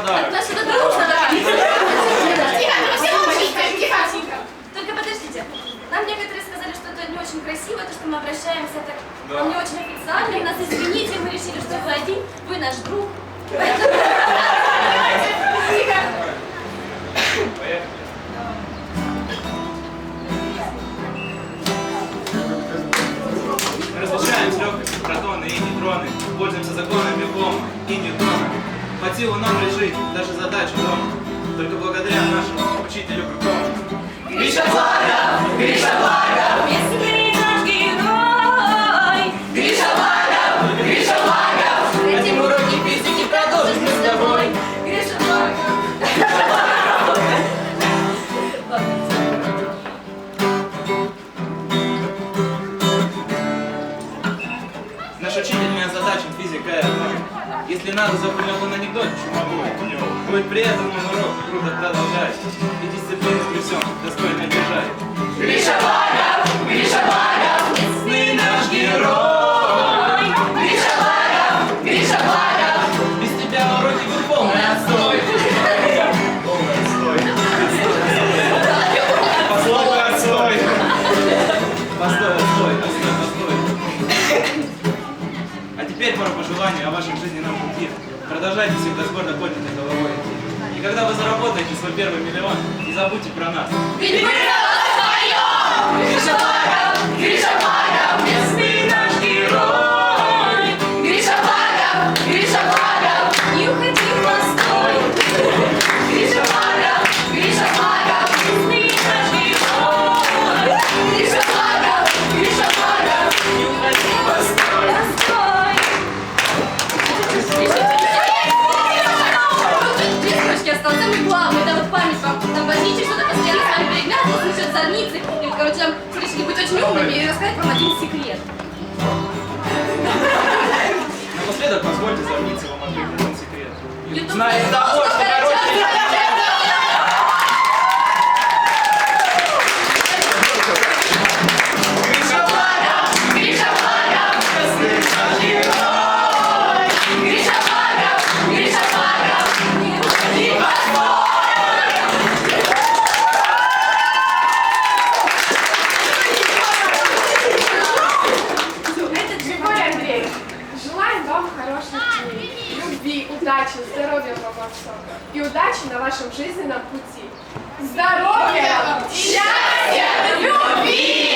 подарок. Дружно, молчите, тихо, тихо. Только подождите. Нам некоторые сказали, что это не очень красиво, то, что мы обращаемся так Да. не очень официально. Нас извините, мы решили, что вы один, вы наш друг. Поэтому Тихо. Поехали. С легкостью протоны и нейтроны, пользуемся законами. По силу нам решить даже задачу дома, только благодаря нашему учителю крутому. Гриша Благо! Наш учитель не озадачен физикой одной. Если надо, запомнил он анекдот чумовой. Будет при этом он урок круто продолжать. И дисциплину при всем достойно держать. Гриша пожеланий о вашем жизненном пути. Продолжайте всегда с гордо поднятой головой. И когда вы заработаете свой первый миллион, не забудьте про нас. Ведь мы вдвоем. Гриша Благо. Гриша Благо. Весны наш осталось. Самый главный, это вот память вам. Там возьмите что-то постоянно с вами переглядываться насчет зорницы. И, короче, там решили быть очень умными и рассказать вам один секрет. Напоследок позвольте зорниться вам один секрет. Знает того, должен что короче... во всем. И удачи на вашем жизненном пути. Здоровья, счастья, любви!